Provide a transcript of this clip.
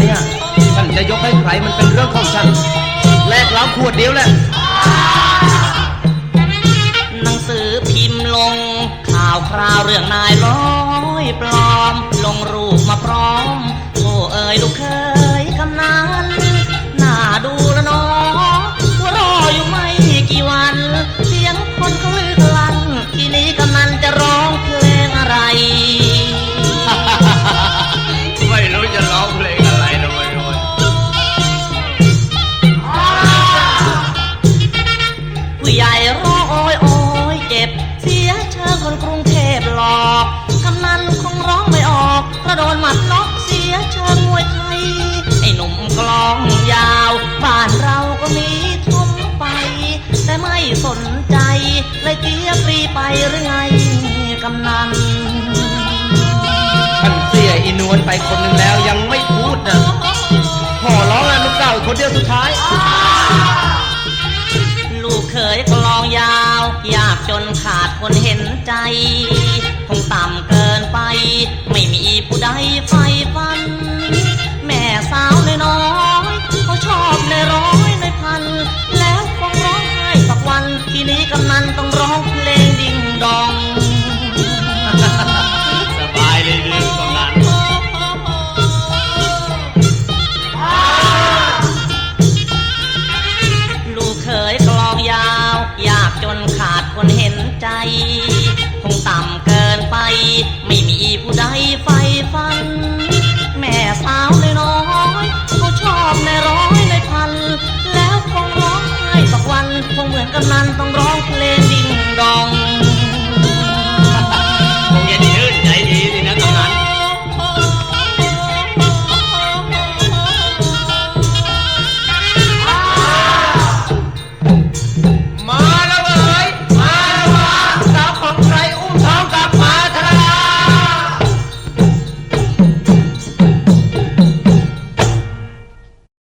เนี่ยฉันจะยกให้ใครมันเป็นเรื่องของฉัน แลกเล้าขวดเดียวแหละ หนังสือพิมพ์ลง ข่าวคราวเรื่องนายร้อยปลอม ลงรู โอยโอยเจ็บ เสียเชิงคนกรุงเทพหลอกกำนันคงร้องไม่ออกกระโดนหมัดน็อกเสียเชิงมวยไทยไอ้หนุ่มกลองยาวบ้านเราก็มีทุ่มไป แต่ไม่สนใจเลยเกียฟรีไปหรือไงกำนันฉันเสียอีนวลไปคนหนึ่งแล้วยังไม่พูดนะขอร้องนะลูกเก่าอีกคนเดียวสุดท้าย ลูกเคยกลองยาวอ ยากจนขาดคนเห็นใจ คงต่ำเกินไป ไม่มีผู้ใดไฟฟัน เห็นใจ คงต่ำเกินไป ไม่มีผู้ใดไฟฟัน แม่สาวน้อยๆเขาชอบในร้อยในพัน แล้วคงร้องไห้สักวัน คงเหมือนกำนันต้อง